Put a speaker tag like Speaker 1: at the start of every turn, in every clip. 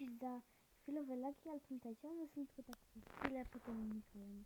Speaker 1: przeprosić za chwilowe laki, ale pamiętajcie, one są tylko tak przez chwilę, potem znikają.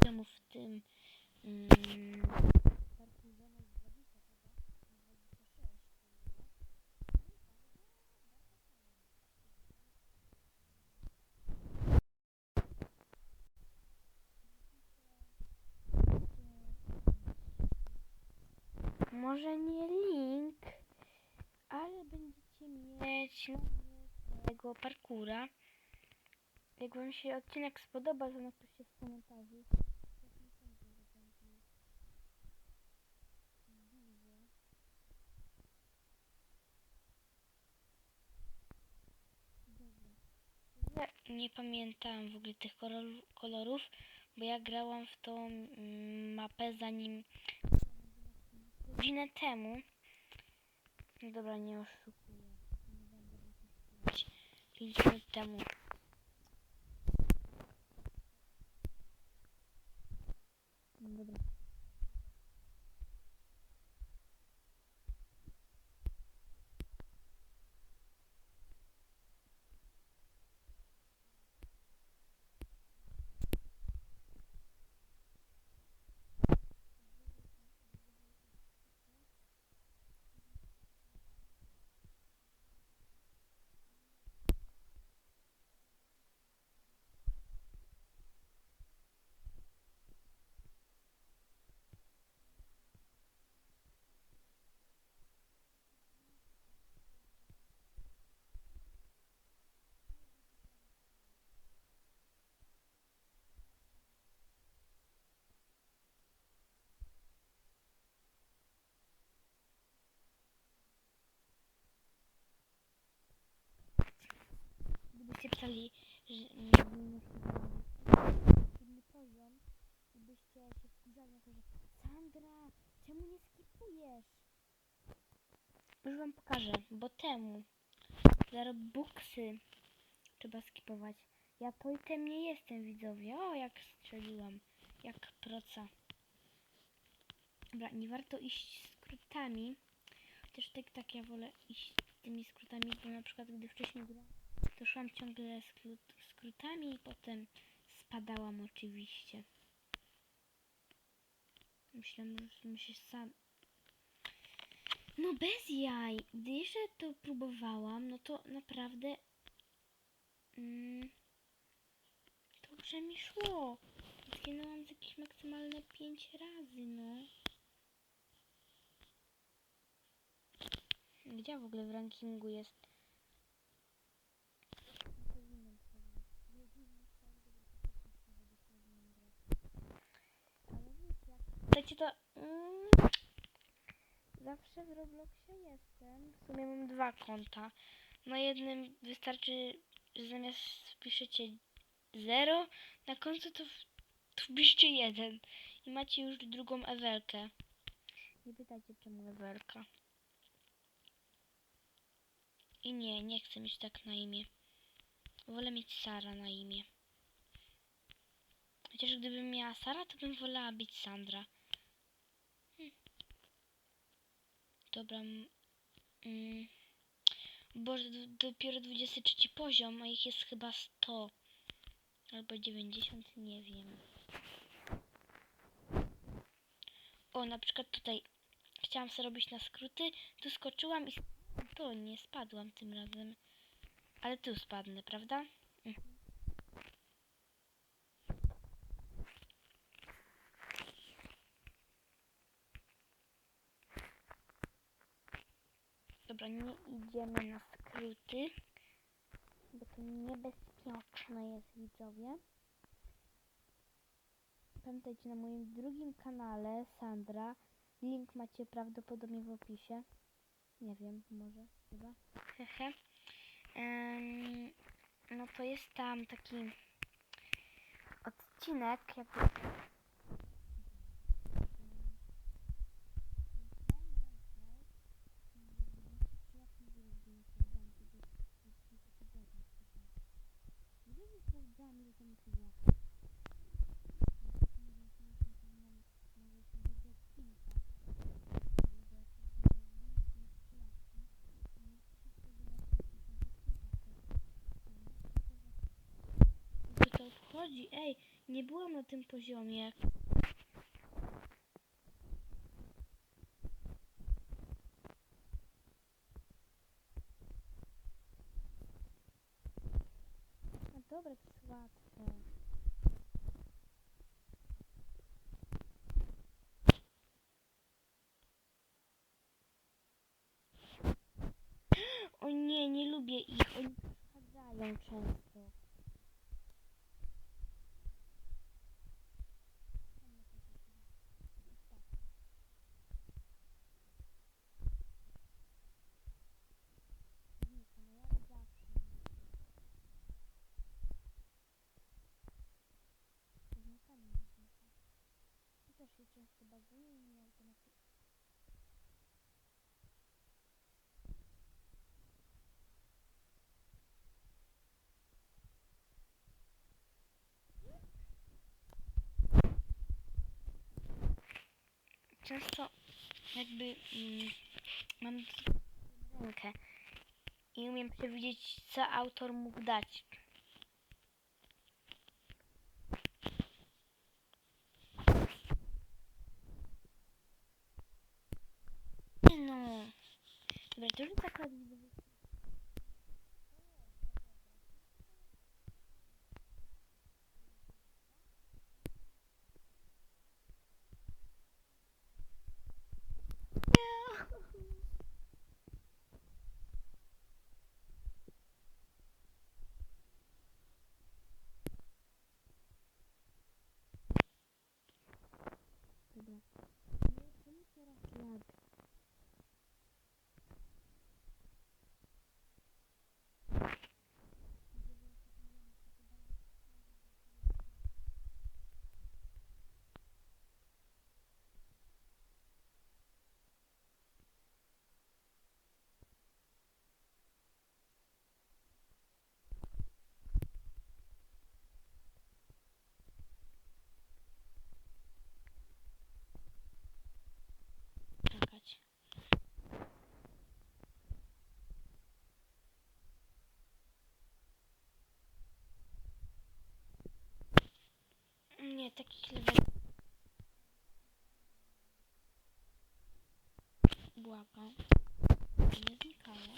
Speaker 2: Temu w tym mm, parku zamiast 20 chyba, 26. Może nie link, ale będziecie mieć tego parkura. Jak wam się odcinek spodoba, to napiszcie w komentarzu. Nie pamiętam w ogóle tych kolor- kolorów, bo ja grałam w tą mm, mapę zanim godzinę temu. No dobra, nie oszukuję. Nie będę oszukiwać. 5 minut temu.
Speaker 1: No dobra.
Speaker 2: Pisali, że nie
Speaker 1: Inny poziom i byście się wkurzali na to, że Sandra, czemu nie skipujesz?
Speaker 2: Już wam pokażę, bo temu za trzeba skipować. Ja to i tem nie jestem widzowie. O, jak strzeliłam. Jak proca. Dobra, nie warto iść skrótami. Chociaż tak, tak ja wolę iść tymi skrótami, bo na przykład gdy wcześniej grałam, to szłam ciągle skrót, skrótami i potem spadałam oczywiście. Myślę, że się sam no bez jaj. Gdy jeszcze to próbowałam, no to naprawdę mm, dobrze mi szło. Zginęłam z jakieś maksymalne 5 razy, no. Gdzie w ogóle w rankingu jest? Mm, zawsze w Robloxie jestem. W sumie mam dwa konta. Na jednym wystarczy, że zamiast wpiszecie 0 na końcu, to, to wpiszcie 1 i macie już drugą Ewelkę. Nie pytajcie czemu Ewelka. I nie, nie chcę mieć tak na imię. Wolę mieć Sara na imię. Chociaż gdybym miała Sara, to bym wolała być Sandra. Dobra. Mm. Boże, dopiero 23 poziom, a ich jest chyba 100. Albo 90, nie wiem. O, na przykład tutaj chciałam sobie robić na skróty, tu skoczyłam i to nie spadłam tym razem. Ale tu spadnę, prawda? Dobra, nie idziemy na skróty, bo to niebezpieczne jest, widzowie. Pamiętajcie, na moim drugim kanale, Sandra, link macie prawdopodobnie w opisie. Nie wiem, może, chyba. Hehe. Em, no to jest tam taki odcinek, jakby Ej, nie byłam na tym poziomie. No dobra, to jest łatwe. O nie, nie lubię ich. Oni przeszkadzają często. Znika, no jak zawsze. Znikanie nie znika. I też się często baguje i nie automatycznie. Często jakby mm, mam rękę i umiem przewidzieć, co autor mógł dać. Nie no. Dobra, to już tak widzowie. Dobra. No, czemu teraz lag? Czekać. Nie, takich level. Błagam. Nie znikało.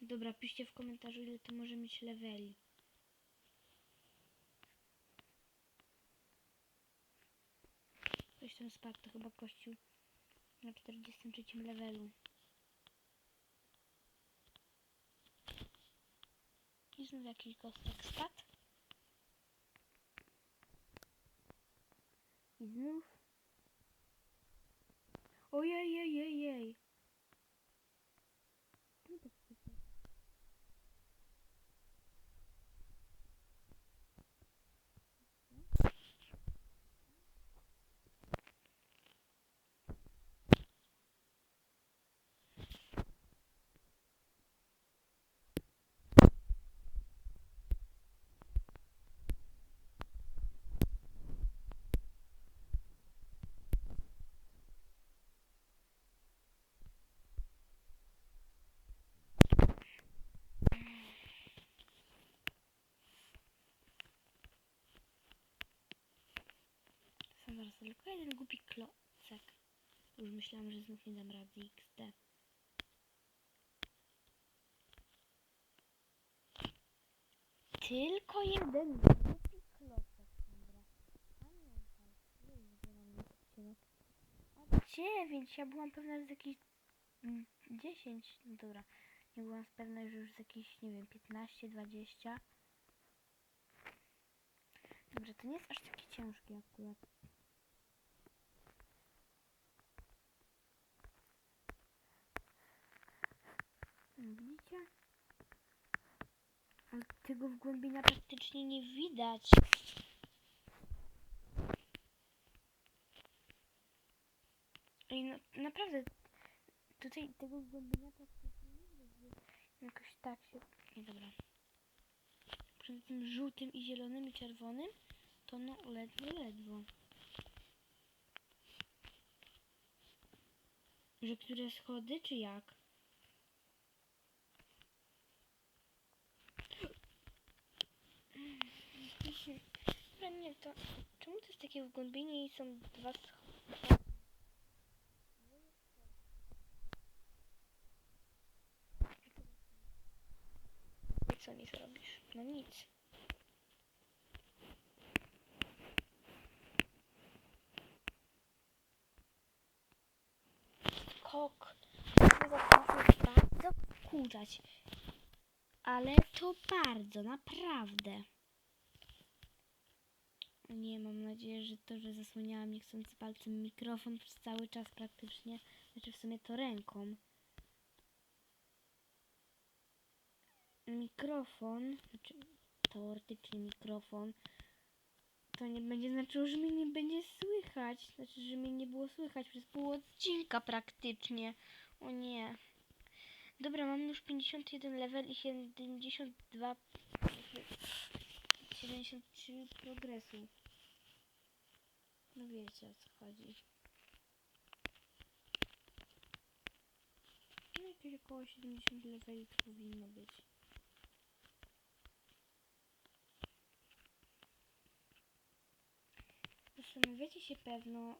Speaker 2: Dobra, piszcie w komentarzu, ile to może mieć leveli. Ktoś tam spadł, to chyba kościół na 43 levelu. I znów jakiś kostek spadł. I znów. Ojej, jej, jej, jej. No tak super. Są zaraz tylko jeden głupi klocek. Już myślałam, że znów nie dam rady XD. Tylko jeden głupi klocek. Pamiętaj. Jezu, gdzie mam mieć odcinek? A dziewięć. Ja byłam pewna, że z jakichś mm, dziesięć. No dobra. Nie byłam pewna, że już z jakichś, nie wiem, 15, 20. Dobrze, to nie jest aż takie ciężkie akurat. No, Widzicie? Ale tego wgłębienia praktycznie nie widać. Ej, no naprawdę, tutaj tego wgłębienia praktycznie nie widać, jakoś tak się... Nie, dobra. Przed tym żółtym i zielonym i czerwonym, to no ledwo, ledwo. Że które schody, czy jak? Dobra, nie, to czemu to jest takie wgłębienie i są dwa schody? Co nic robisz? No nic. Potrafię bardzo wkurzać. Ale to bardzo, naprawdę. Nie, mam nadzieję, że to, że zasłaniałam niechcący palcem mikrofon przez cały czas praktycznie, znaczy w sumie to ręką. Mikrofon, znaczy teoretycznie mikrofon, to nie będzie znaczyło, że mnie nie będzie słychać. Znaczy, że mnie nie było słychać przez pół odcinka praktycznie. O nie. Dobra, mam już 51 level i 72 73 progresu. No wiecie o co chodzi. No jakieś około 70 leveli powinno być. Zastanawiacie się pewno,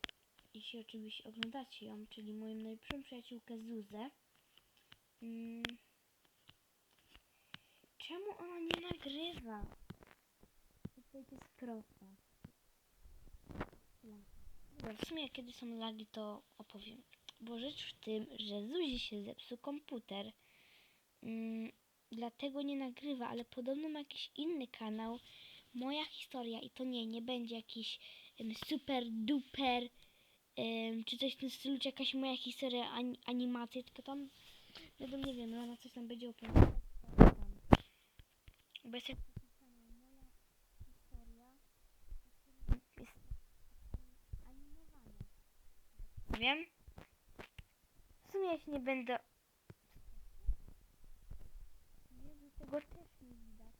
Speaker 2: jeśli oczywiście oglądacie ją, czyli moją najlepszą przyjaciółkę Zuzę. Mm. Czemu ona nie nagrywa? Odpowiedź jest prosta. Dobra, w sumie kiedy są lagi, to opowiem. Bo rzecz w tym, że Zuzi się zepsuł komputer. Mm, dlatego nie nagrywa, ale podobno ma jakiś inny kanał. Moja historia i to nie, nie będzie jakiś em, super duper em, czy coś w tym stylu, czy jakaś moja historia, ani, animacja, tylko tam wiadomo, nie wiem, no ona coś tam będzie opowiadać. Bo jest jakiś kanał, moja historia, na którym jest animowanie. Wiem. W sumie ja się nie będę... Tego też nie widać.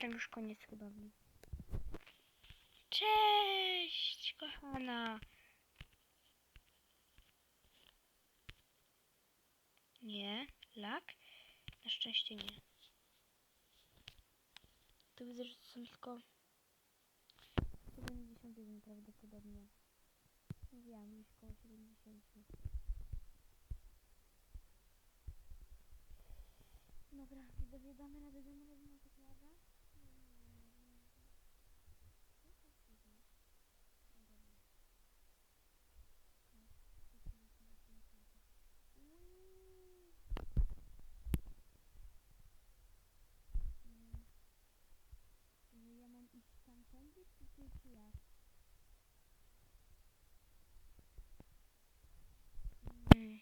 Speaker 2: Tam już koniec hodowli. Cześć, kochana. Nie, lak? Na szczęście nie. To widzę, że to są tylko 71 prawdopodobnie. Mówiłam gdzieś koło 70. Dobra, widzowie, damy radę, damy na tak radę? Że ja mam iść tamtędy, czy ty, czy jak? Mm.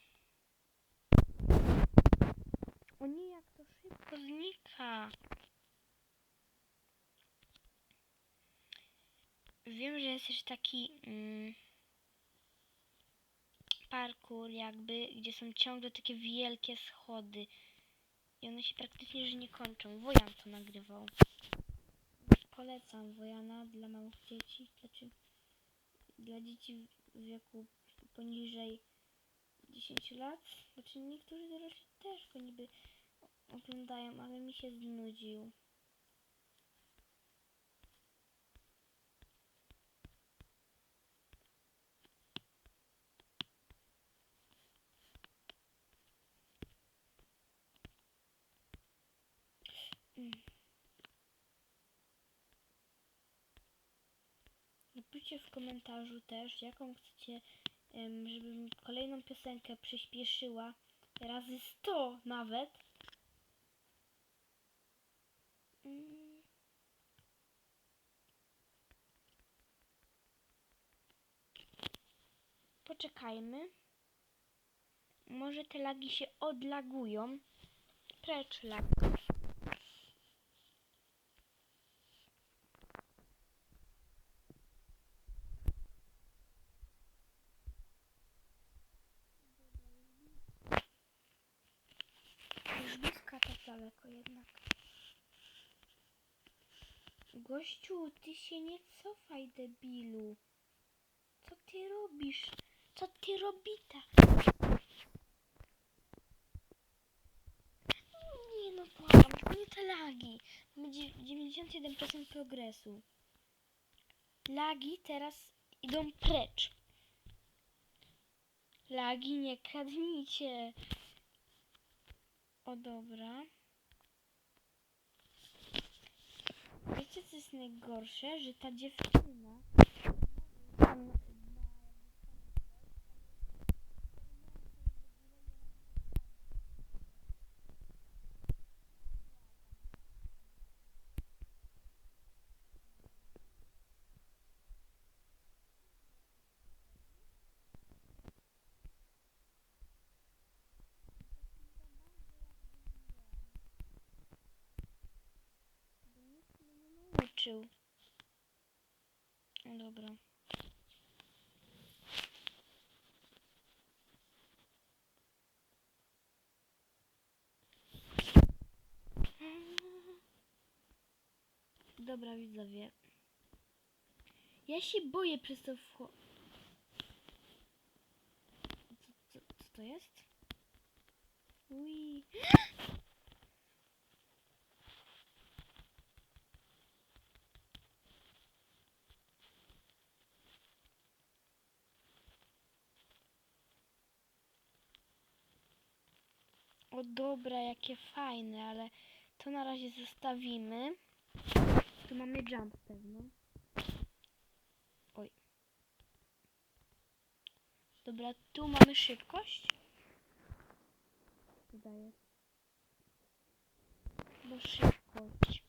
Speaker 2: O nie, jak to szybko znika. Wiem, że jest jeszcze taki mm, parkour jakby, gdzie są ciągle takie wielkie schody. I one się praktycznie że nie kończą. Wojan to nagrywał. Polecam Wojana dla małych dzieci, znaczy dla dzieci w wieku poniżej 10 lat. Znaczy niektórzy dorośli też go niby oglądają, ale mi się znudził. Napiszcie w komentarzu też, jaką chcecie, żebym kolejną piosenkę przyspieszyła razy 100 nawet. Mm. Poczekajmy. Może te lagi się odlagują. Precz lag. Już bliska tak daleko jednak. Gościu, ty się nie cofaj, debilu. Co ty robisz? Co ty robita? Nie no, błagam, nie te lagi. Mamy dzie- 91% progresu. Lagi teraz idą precz. Lagi, nie kradnijcie. O dobra. Wiecie co jest najgorsze? Że ta dziewczyna nauczył. No dobra. Dobra widzowie. Ja się boję przez to wcho... Co, co, co to jest? Ui. O dobra, jakie fajne, ale to na razie zostawimy. Tu mamy jump pewno. Oj. Dobra, tu mamy szybkość. Wydaje. Bo szybkość.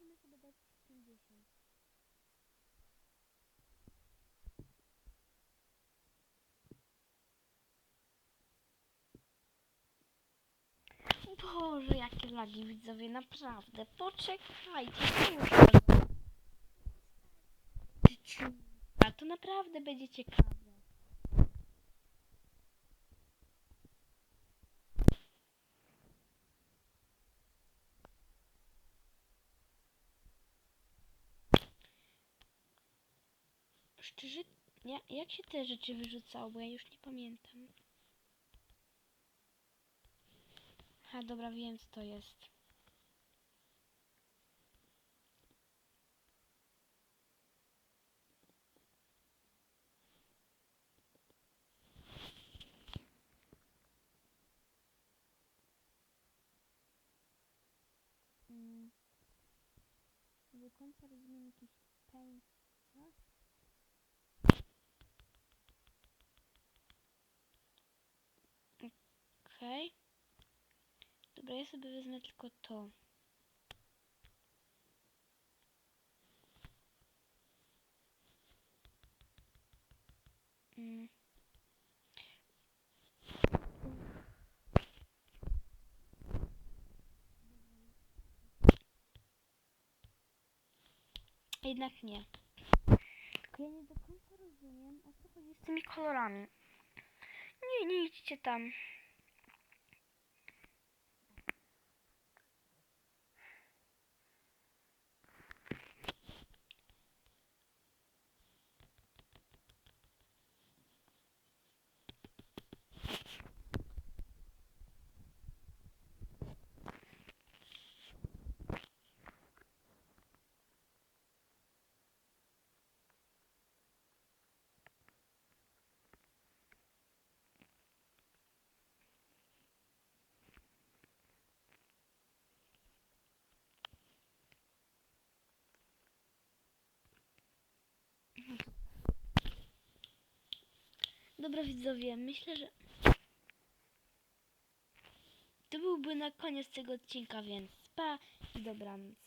Speaker 2: Możemy sobie dać 50. Boże, jakie lagi widzowie, naprawdę. Poczekajcie. A to naprawdę będzie ciekawe. Szczerze, ja, jak się te rzeczy wyrzucało, bo ja już nie pamiętam. A dobra, wiem co to jest. Mm. Do końca rozumiem jakiś pain. Co? Okej. Dobra, ja sobie wezmę tylko to. Mm. Jednak nie. Ja nie do końca rozumiem, o co chodzi z tymi kolorami. Nie, nie idźcie tam. Dobra widzowie, myślę, że to byłby na koniec tego odcinka, więc spa i dobranoc.